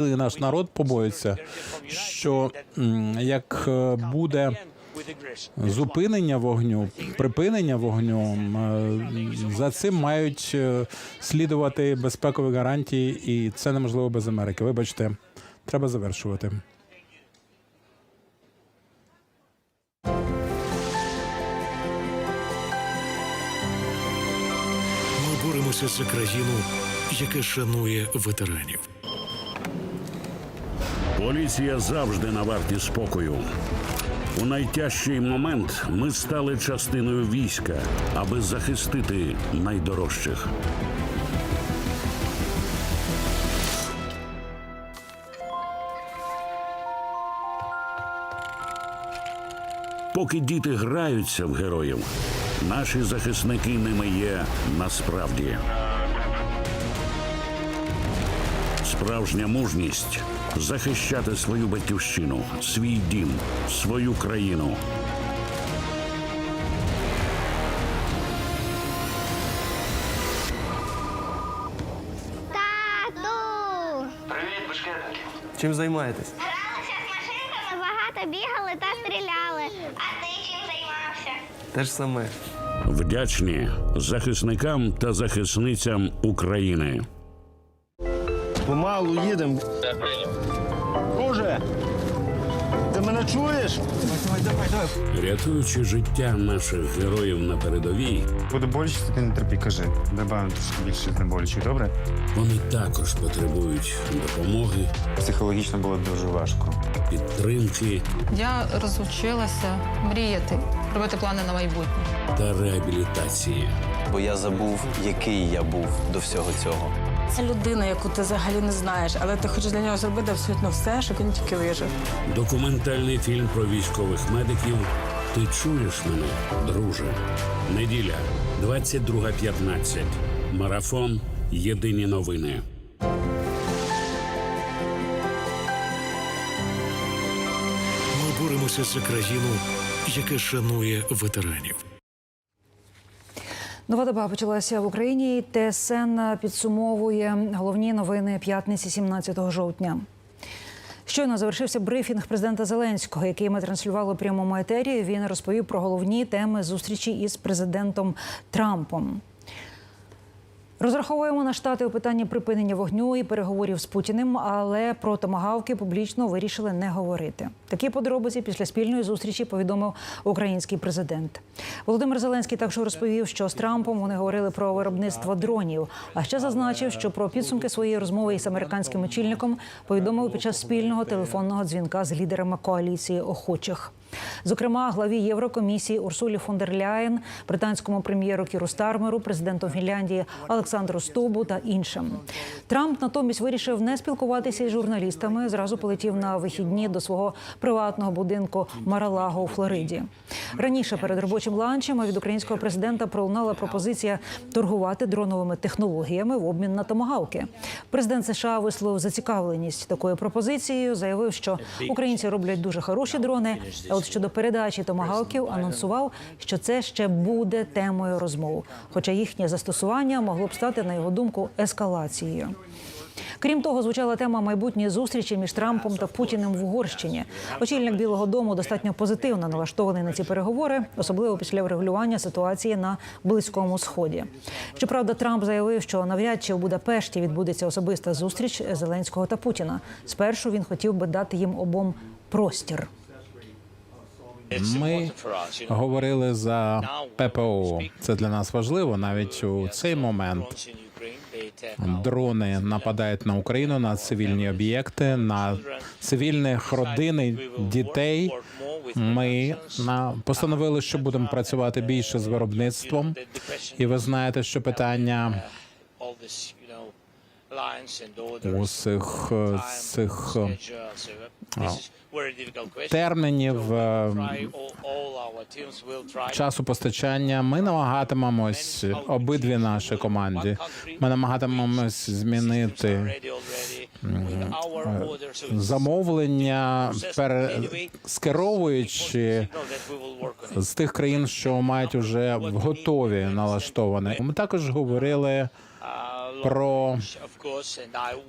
наш народ побоїться, що як е, буде зупинення вогню, припинення вогню, е, за цим мають е, слідувати безпекові гарантії, і це неможливо без Америки. Вибачте, треба завершувати. Ми боремося за країну, яка шанує ветеранів. Поліція завжди на варті спокою. У найтяжчий момент ми стали частиною війська, аби захистити найдорожчих. Поки діти граються в героїв, наші захисники ними є насправді. Справжня мужність захищати свою батьківщину, свій дім, свою країну. Тату! Привіт, бешкетники. Чим займаєтесь? Гралися з машинками, багато бігали та стріляли. А ти чим займався? Те ж саме. Вдячні захисникам та захисницям України. Помалу їдемо. Друже, ти мене чуєш? Рятуючи життя наших героїв на передовій, Буде боляче, ти не терпі, кажи. Добавимо трошки більше не боляче, добре? вони також потребують допомоги, Психологічно було дуже важко. підтримки Я розучилася мріяти, робити плани на майбутнє. та реабілітації. бо я забув, який я був до всього цього. Це людина, яку ти взагалі не знаєш, але ти хочеш для нього зробити абсолютно все, щоб він тільки вижив. Документальний фільм про військових медиків. Ти чуєш мене, друже? Неділя, 22.15. Марафон. Єдині новини. Ми боремося за країну, яка шанує ветеранів. Нова доба почалася в Україні. ТСН підсумовує головні новини п'ятниці 17 жовтня. Щойно завершився брифінг президента Зеленського, який ми транслювали у прямому етері. Він розповів про головні теми зустрічі із президентом Трампом. Розраховуємо на штати у питанні припинення вогню і переговорів з Путіним, але про томагавки публічно вирішили не говорити. Такі подробиці після спільної зустрічі повідомив український президент. Володимир Зеленський також розповів, що з Трампом вони говорили про виробництво дронів. А ще зазначив, що про підсумки своєї розмови із американським очільником повідомив під час спільного телефонного дзвінка з лідерами коаліції охочих. Зокрема, главі Єврокомісії Урсулі фон дер Ляєн, британському прем'єру Кіру Стармеру, президенту Фінляндії Олександру Стубу та іншим. Трамп натомість вирішив не спілкуватися із журналістами. Зразу полетів на вихідні до свого приватного будинку Маралаго у Флориді. Раніше перед робочим ланчем від українського президента пролунала пропозиція торгувати дроновими технологіями в обмін на томагавки. Президент США висловив зацікавленість такою пропозицією. Заявив, що українці роблять дуже хороші дрони. От щодо передачі томагавків анонсував, що це ще буде темою розмов. Хоча їхнє застосування могло б стати, на його думку, ескалацією. Крім того, звучала тема майбутньої зустрічі між Трампом та Путіним в Угорщині. Очільник Білого Дому достатньо позитивно налаштований на ці переговори, особливо після врегулювання ситуації на Близькому Сході. Щоправда, Трамп заявив, що навряд чи в Будапешті відбудеться особиста зустріч Зеленського та Путіна. Спершу він хотів би дати їм обом простір. Ми говорили за ППО. Це для нас важливо навіть у цей момент. Дрони нападають на Україну на цивільні об'єкти, на цивільних родин, і дітей. Ми на постановили, що будемо працювати більше з виробництвом. І ви знаєте, що питання усіх цих термінів е, часу постачання. Ми намагатимемось обидві наші команді. Ми намагатимемось змінити замовлення, перескеровуючи з тих країн, що мають уже готові налаштовані. Ми також говорили про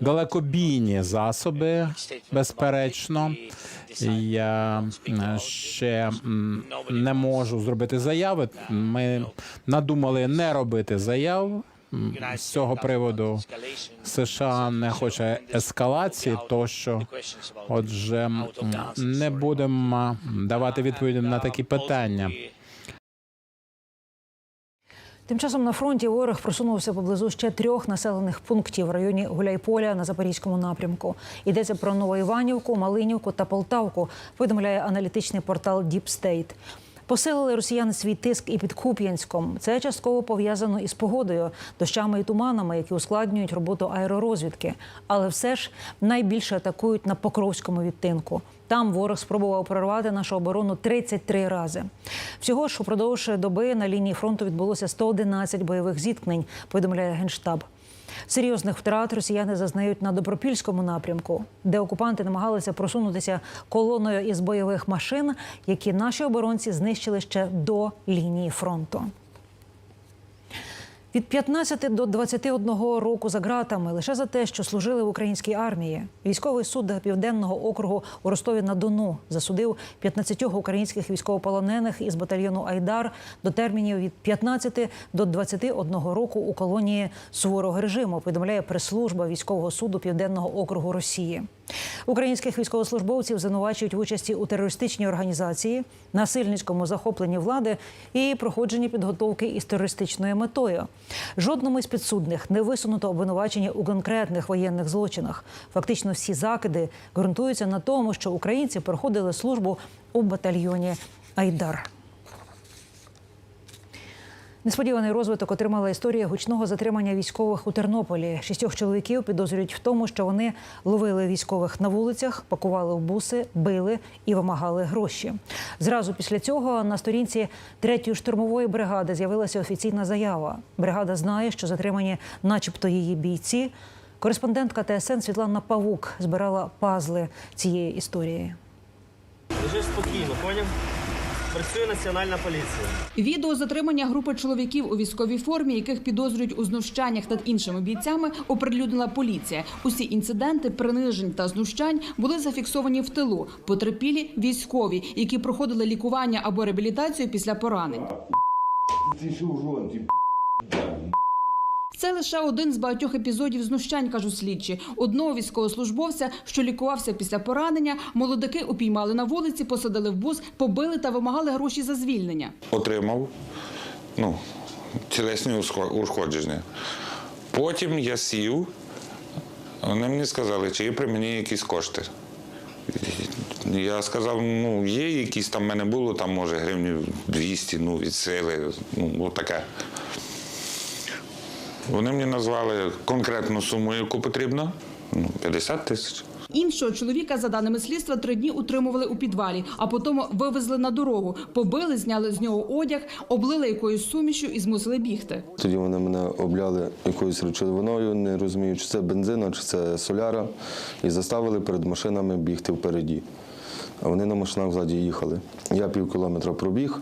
далекобійні засоби, безперечно. Я е, ще не можу зробити заяви. Ми надумали не робити заяв. З цього приводу США не хоче ескалації, тощо отже м, не будемо давати відповіді на такі питання. Тим часом на фронті ворог просунувся поблизу ще трьох населених пунктів в районі Гуляйполя на запорізькому напрямку. Йдеться про Новоіванівку, Малинівку та Полтавку. Повідомляє аналітичний портал Deep. Посилили росіяни свій тиск і під Куп'янськом. Це частково пов'язано із погодою, дощами і туманами, які ускладнюють роботу аеророзвідки. Але все ж найбільше атакують на Покровському відтинку. Там ворог спробував прорвати нашу оборону 33 рази. Всього ж упродовж доби на лінії фронту відбулося 111 бойових зіткнень. Повідомляє генштаб. Серйозних втрат росіяни зазнають на добропільському напрямку, де окупанти намагалися просунутися колоною із бойових машин, які наші оборонці знищили ще до лінії фронту. Від 15 до 21 року за ґратами лише за те, що служили в українській армії. Військовий суд південного округу у Ростові на Дону засудив 15 українських військовополонених із батальйону Айдар до термінів від 15 до 21 року у колонії суворого режиму. Повідомляє прес-служба військового суду південного округу Росії. Українських військовослужбовців звинувачують в участі у терористичній організації, насильницькому захопленні влади і проходженні підготовки із терористичною метою. Жодному із підсудних не висунуто обвинувачення у конкретних воєнних злочинах. Фактично, всі закиди ґрунтуються на тому, що українці проходили службу у батальйоні Айдар. Несподіваний розвиток отримала історія гучного затримання військових у Тернополі. Шістьох чоловіків підозрюють в тому, що вони ловили військових на вулицях, пакували в буси, били і вимагали гроші. Зразу після цього на сторінці третьої штурмової бригади з'явилася офіційна заява. Бригада знає, що затримані, начебто, її бійці. Кореспондентка ТСН Світлана Павук збирала пазли цієї історії. Лежиш спокійно, поняв? Працює національна поліція. Відео затримання групи чоловіків у військовій формі, яких підозрюють у знущаннях над іншими бійцями, оприлюднила поліція. Усі інциденти принижень та знущань були зафіксовані в тилу. Потерпілі військові, які проходили лікування або реабілітацію після поранень. Це лише один з багатьох епізодів знущань, кажуть слідчі. Одного військовослужбовця, що лікувався після поранення, молодики упіймали на вулиці, посадили в бус, побили та вимагали гроші за звільнення. отримав ну, тілесні ушкодження. Потім я сів, вони мені сказали, чи є при мені якісь кошти. Я сказав, ну, є якісь там в мене було, там може гривнів 200, ну, від сили, ну, таке. Вони мені назвали конкретну суму, яку потрібно, ну, 50 тисяч. Іншого чоловіка, за даними слідства, три дні утримували у підвалі, а потім вивезли на дорогу, побили, зняли з нього одяг, облили якоюсь сумішю і змусили бігти. Тоді вони мене обляли якоюсь речовиною, не розумію, чи це бензина, чи це соляра, і заставили перед машинами бігти впереді. А вони на машинах ззаді їхали. Я пів кілометра пробіг.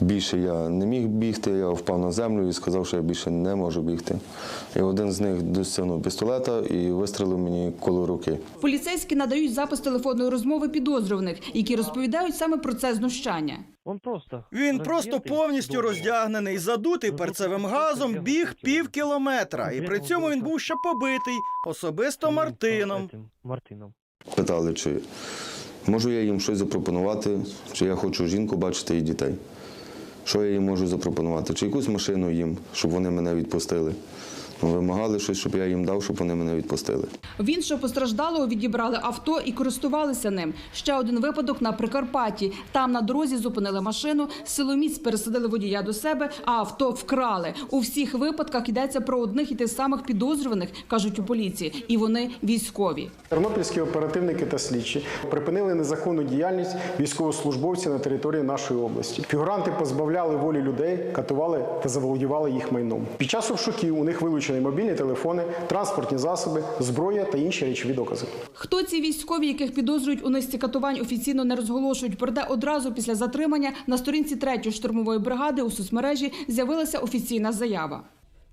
Більше я не міг бігти, я впав на землю і сказав, що я більше не можу бігти. І один з них достягнув пістолета і вистрелив мені коло руки. Поліцейські надають запис телефонної розмови підозрюваних, які розповідають саме про це знущання. Він просто повністю роздягнений, задутий перцевим газом, біг пів кілометра. І при цьому він був ще побитий, особисто. Мартином. Питали, чи можу я їм щось запропонувати, чи я хочу жінку бачити і дітей. Що я їм можу запропонувати? Чи якусь машину їм, щоб вони мене відпустили. Вимагали щось, щоб я їм дав, щоб вони мене відпустили. В іншого постраждалого відібрали авто і користувалися ним. Ще один випадок на Прикарпатті. Там на дорозі зупинили машину, силоміць пересадили водія до себе, а авто вкрали. У всіх випадках йдеться про одних і тих самих підозрюваних, кажуть у поліції, і вони військові. Тернопільські оперативники та слідчі припинили незаконну діяльність військовослужбовців на території нашої області. Фігуранти позбавляли волі людей, катували та заволодівали їх майном. Під час обшуків у них вилучені мобільні телефони, транспортні засоби, зброя та інші речові докази. Хто ці військові, яких підозрюють у низці катувань, офіційно не розголошують. Проте одразу після затримання на сторінці третьої штурмової бригади у соцмережі з'явилася офіційна заява.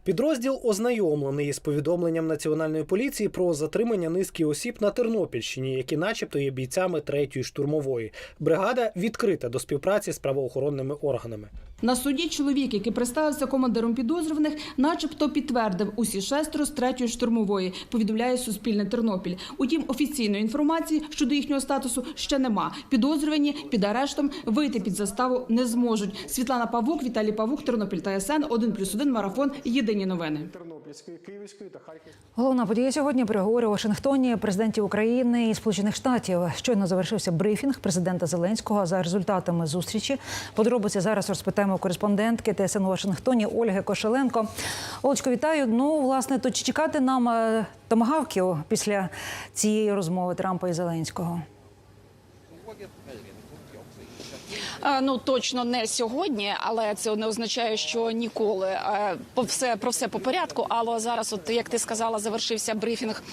Підрозділ ознайомлений із повідомленням національної поліції про затримання низки осіб на Тернопільщині, які, начебто, є бійцями третьої штурмової. Бригада відкрита до співпраці з правоохоронними органами. На суді чоловік, який представився командиром підозрюваних, начебто підтвердив усі шестеро з третьої штурмової. Повідомляє Суспільне Тернопіль. Утім, офіційної інформації щодо їхнього статусу ще нема. Підозрювані під арештом вийти під заставу не зможуть. Світлана Павук, Віталій Павук, Тернопіль та СН 1+,1 марафон. Єдині новини. Тернопільської, Київської та Харківської. Головна подія сьогодні переговори у Вашингтоні президентів України і Сполучених Штатів. Щойно завершився брифінг президента Зеленського за результатами зустрічі. Подробиці зараз розпитаємо кореспондентки ТСН у Вашингтоні Ольги Кошеленко. Олечко, вітаю. Ну, власне, то чи чекати нам е, томагавків після цієї розмови Трампа і Зеленського? Е, Ну точно не сьогодні, але це не означає, що ніколи Е, по все про все по порядку. Але зараз, от як ти сказала, завершився брифінг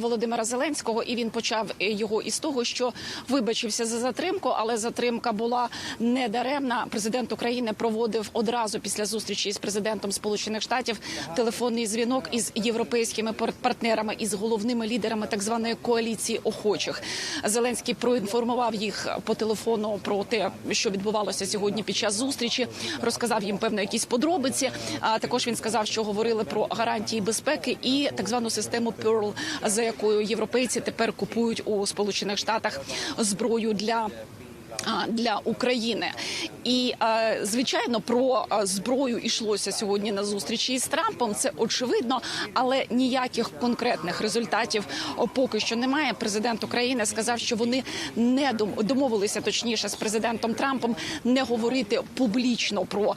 Володимира Зеленського, і він почав його із того, що вибачився за затримку, але затримка була не даремна. Президент України проводив одразу після зустрічі з президентом Сполучених Штатів телефонний дзвінок із європейськими пар- партнерами із головними лідерами так званої коаліції охочих. Зеленський проінформував їх по телефону про те, що відбувалося сьогодні під час зустрічі. Розказав їм певно якісь подробиці. А також він сказав, що говорили про гарантії безпеки і так звану систему Pearl, за якою європейці тепер купують у Сполучених Штатах зброю для. Для України і звичайно про зброю йшлося сьогодні на зустрічі із Трампом. Це очевидно, але ніяких конкретних результатів поки що немає. Президент України сказав, що вони не домовилися точніше з президентом Трампом не говорити публічно про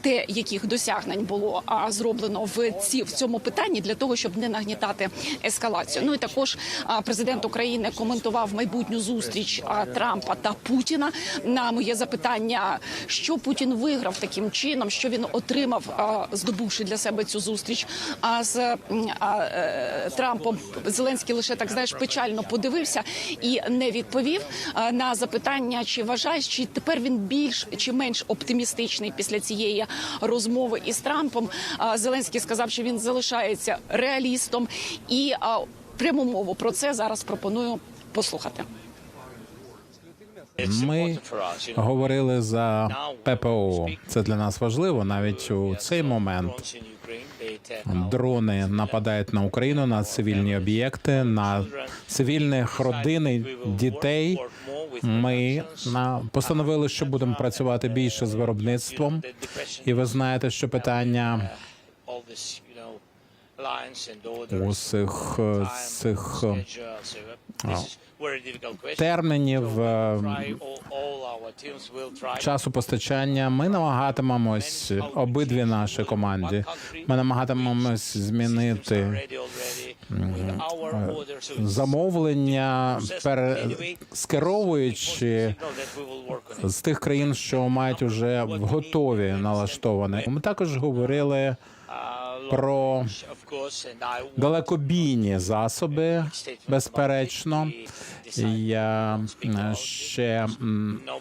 те, яких досягнень було зроблено в ці в цьому питанні для того, щоб не нагнітати ескалацію. Ну і також президент України коментував майбутню зустріч Трампа та Путіна. На моє запитання, що Путін виграв таким чином, що він отримав, здобувши для себе цю зустріч. А з а, е, Трампом Зеленський лише так знаєш печально подивився і не відповів на запитання, чи вважає, чи тепер він більш чи менш оптимістичний після цієї розмови із Трампом. Зеленський сказав, що він залишається реалістом, і пряму мову про це зараз пропоную послухати. Ми говорили за ППО. Це для нас важливо навіть у цей момент. Дрони нападають на Україну на цивільні об'єкти, на цивільних родин дітей. Ми постановили, що будемо працювати більше з виробництвом. І ви знаєте, що питання усіх е, цих е, термінів е, часу постачання. Ми намагатимемось обидві наші команді. Ми намагатимемось змінити е, замовлення, перескеровуючи з тих країн, що мають уже готові налаштовані. Ми також говорили про далекобійні засоби, безперечно. Я е, ще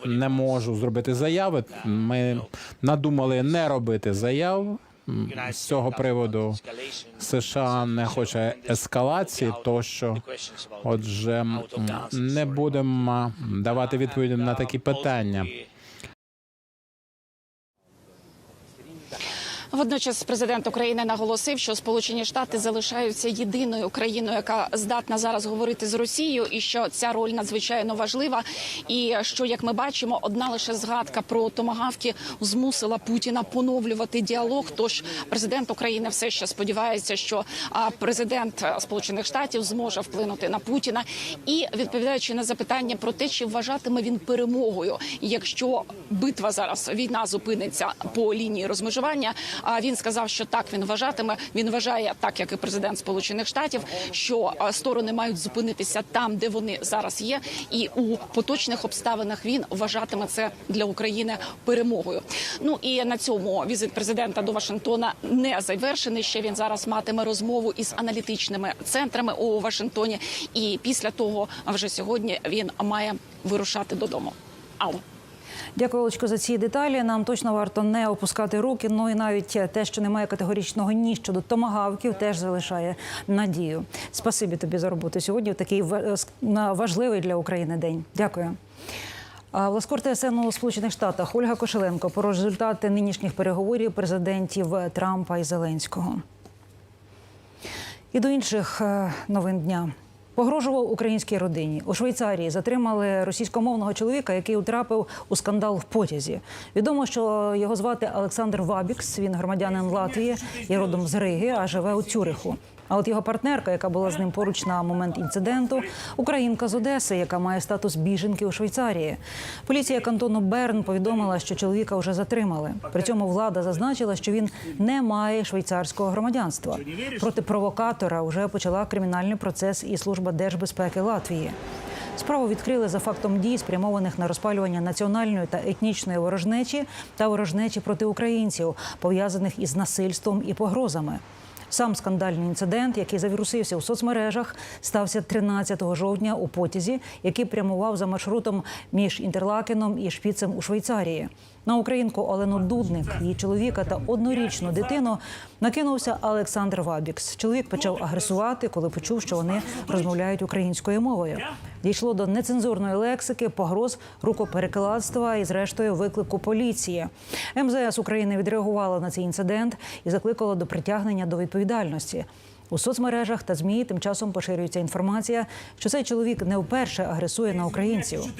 не можу зробити заяви. Ми надумали не робити заяв. З цього приводу США не хоче ескалації, тощо отже не будемо давати відповіді на такі питання. Водночас президент України наголосив, що Сполучені Штати залишаються єдиною країною, яка здатна зараз говорити з Росією, і що ця роль надзвичайно важлива. І що, як ми бачимо, одна лише згадка про томагавки змусила Путіна поновлювати діалог. Тож президент України все ще сподівається, що президент Сполучених Штатів зможе вплинути на Путіна. І відповідаючи на запитання про те, чи вважатиме він перемогою, якщо битва зараз війна зупиниться по лінії розмежування. А він сказав, що так він вважатиме. Він вважає, так як і президент Сполучених Штатів, що сторони мають зупинитися там, де вони зараз є, і у поточних обставинах він вважатиме це для України перемогою. Ну і на цьому візит президента до Вашингтона не завершений. Ще він зараз матиме розмову із аналітичними центрами у Вашингтоні. І після того, вже сьогодні, він має вирушати додому. Алло. Дякую, Олечко, за ці деталі. Нам точно варто не опускати руки. Ну і навіть те, що немає категоричного ні щодо томагавків, теж залишає надію. Спасибі тобі за роботу сьогодні. в Такий на- важливий для України день. Дякую. А Власкор ТСН у Сполучених Штатах Ольга Кошеленко про результати нинішніх переговорів президентів Трампа і Зеленського. І до інших е, новин дня. Погрожував українській родині. У Швейцарії затримали російськомовного чоловіка, який утрапив у скандал в потязі. Відомо, що його звати Олександр Вабікс. Він громадянин Латвії, є родом з Риги, а живе у Цюриху. А от його партнерка, яка була з ним поруч на момент інциденту, українка з Одеси, яка має статус біженки у Швейцарії. Поліція кантону Берн повідомила, що чоловіка вже затримали. При цьому влада зазначила, що він не має швейцарського громадянства. Проти провокатора вже почала кримінальний процес і служба держбезпеки Латвії. Справу відкрили за фактом дій, спрямованих на розпалювання національної та етнічної ворожнечі та ворожнечі проти українців, пов'язаних із насильством і погрозами. Сам скандальний інцидент, який завірусився у соцмережах, стався 13 жовтня у потязі, який прямував за маршрутом між Інтерлакеном і Шпіцем у Швейцарії. На українку Олену Дудник, її чоловіка та однорічну дитину накинувся Олександр Вабікс. Чоловік почав агресувати, коли почув, що вони розмовляють українською мовою. Дійшло до нецензурної лексики, погроз рукоперекладства і, зрештою, виклику поліції. МЗС України відреагувала на цей інцидент і закликала до притягнення до відповідальності. У соцмережах та змі тим часом поширюється інформація, що цей чоловік не вперше агресує на українців.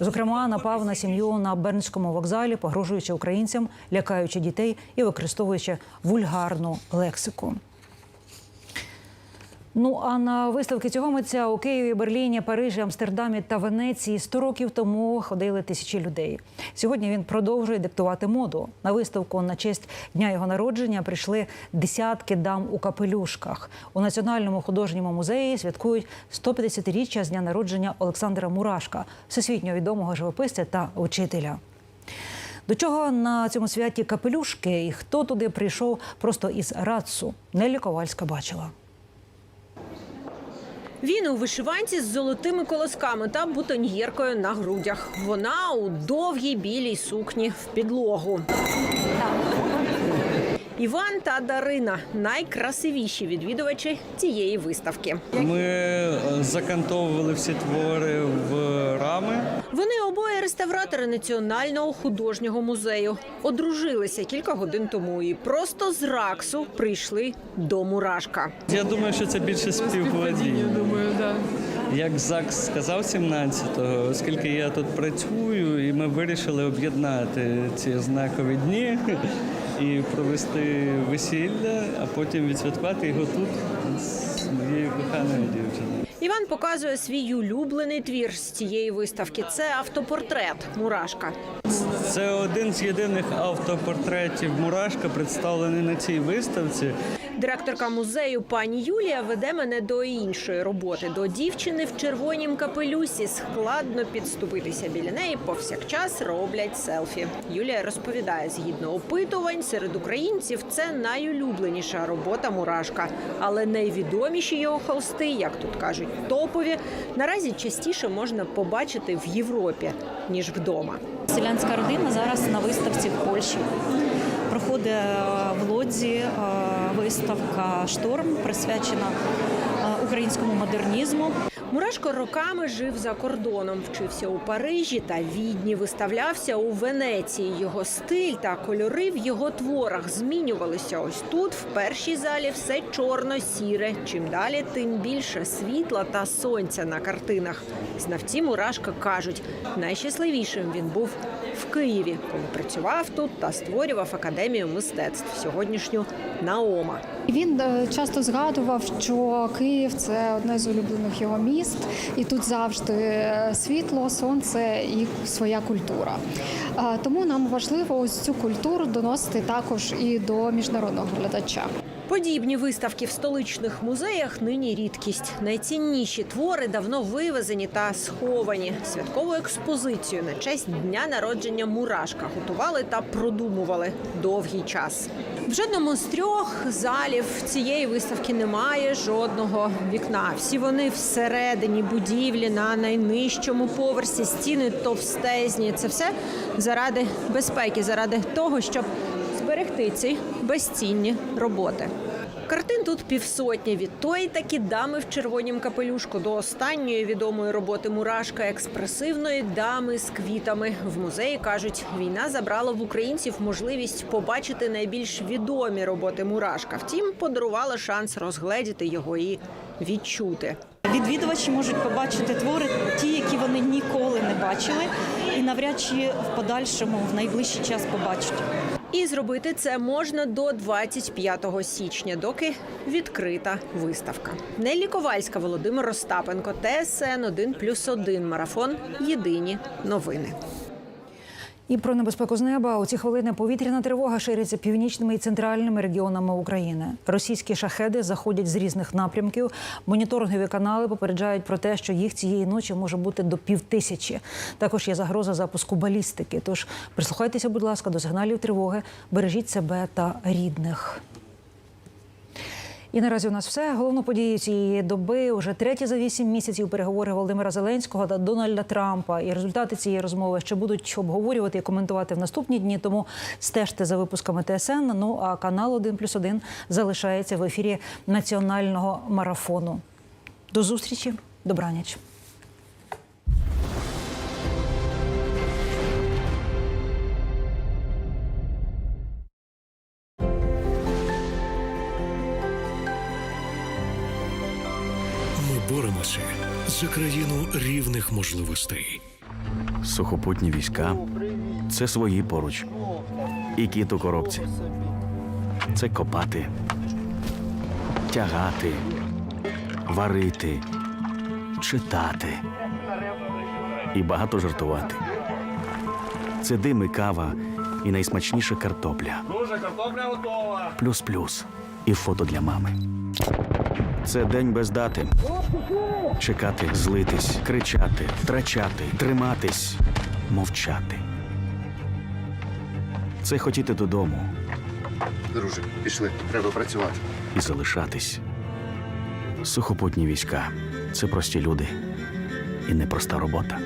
Зокрема, напав на сім'ю на Бернському вокзалі, погрожуючи українцям, лякаючи дітей і використовуючи вульгарну лексику. Ну а на виставки цього митця у Києві, Берліні, Парижі, Амстердамі та Венеції 100 років тому ходили тисячі людей. Сьогодні він продовжує диктувати моду. На виставку на честь дня його народження прийшли десятки дам у капелюшках. У національному художньому музеї святкують 150-річчя з дня народження Олександра Мурашка, всесвітньо відомого живописця та учителя. До чого на цьому святі капелюшки і хто туди прийшов просто із Рацу? Нелі Ковальська бачила. Він у вишиванці з золотими колосками та бутоньєркою на грудях. Вона у довгій білій сукні в підлогу. Іван та Дарина найкрасивіші відвідувачі цієї виставки. Ми е, закантовували всі твори в обоє Національного художнього музею. Одружилися кілька годин тому і просто з Раксу прийшли до Мурашка. Я думаю, що це більше співпадіння. Думаю, да. Як ЗАГС сказав 17-го, оскільки я тут працюю, і ми вирішили об'єднати ці знакові дні і провести весілля, а потім відсвяткувати його тут з моєю коханою дівчиною. Іван показує свій улюблений твір з цієї виставки. Це автопортрет Мурашка. Це один з єдиних автопортретів Мурашка, представлений на цій виставці. Директорка музею пані Юлія веде мене до іншої роботи до дівчини в червонім капелюсі. Складно підступитися біля неї. Повсякчас роблять селфі. Юлія розповідає, згідно опитувань серед українців це найулюбленіша робота мурашка, але найвідоміші його холсти, як тут кажуть, топові наразі частіше можна побачити в Європі ніж вдома. Селянська родина зараз на виставці в Польщі. Проходить е, в Лодзі е, виставка Шторм, присвячена е, українському модернізму. Мурашко роками жив за кордоном, вчився у Парижі та Відні, виставлявся у Венеції. Його стиль та кольори в його творах змінювалися. Ось тут, в першій залі, все чорно-сіре. Чим далі, тим більше світла та сонця на картинах. Знавці Мурашка кажуть, найщасливішим він був в Києві, коли працював тут та створював академію мистецтв сьогоднішню Наома. Він е, часто згадував, що Київ це одне з улюблених його міст, і тут завжди е, світло, сонце і своя культура. Е, Тому нам важливо ось цю культуру доносити також і до міжнародного глядача. Подібні виставки в столичних музеях нині рідкість. Найцінніші твори давно вивезені та сховані. Святкову експозицію на честь дня народження Мурашка готували та продумували довгий час. В жодному з трьох залів цієї виставки немає жодного вікна. Всі вони всередині будівлі на найнижчому поверсі, стіни товстезні. Це все заради безпеки, заради того, щоб зберегти ці безцінні роботи. Картин тут півсотні від тої такі дами в червонім капелюшку до останньої відомої роботи мурашка експресивної дами з квітами. В музеї кажуть, війна забрала в українців можливість побачити найбільш відомі роботи мурашка. Втім, подарувала шанс розгледіти його і відчути. Відвідувачі можуть побачити твори, ті, які вони ніколи не бачили, і навряд чи в подальшому в найближчий час побачать. І зробити це можна до 25 січня, доки відкрита виставка. Неллі Ковальська, Володимир Остапенко, ТСН 1+,1 Марафон. Єдині новини. І про небезпеку з неба у ці хвилини повітряна тривога шириться північними і центральними регіонами України. Російські шахеди заходять з різних напрямків. Моніторингові канали попереджають про те, що їх цієї ночі може бути до півтисячі. Також є загроза запуску балістики. Тож прислухайтеся, будь ласка, до сигналів тривоги, бережіть себе та рідних. І наразі у нас все. Головну подію цієї доби вже треті за вісім місяців переговори Володимира Зеленського та Дональда Трампа. І результати цієї розмови ще будуть обговорювати і коментувати в наступні дні. Тому стежте за випусками ТСН. Ну а канал 1+,1 залишається в ефірі національного марафону. До зустрічі, добраніч. За країну рівних можливостей. Сухопутні війська це свої поруч. І кіт у коробці. Це копати, тягати, варити, читати і багато жартувати. Це дим і кава, і найсмачніша картопля. Друже, картопля готова. Плюс-плюс. І фото для мами. Це день без дати. Чекати, злитись, кричати, втрачати, триматись, мовчати. Це хотіти додому. Друже, пішли, треба працювати. і залишатись. Сухопутні війська це прості люди і непроста робота.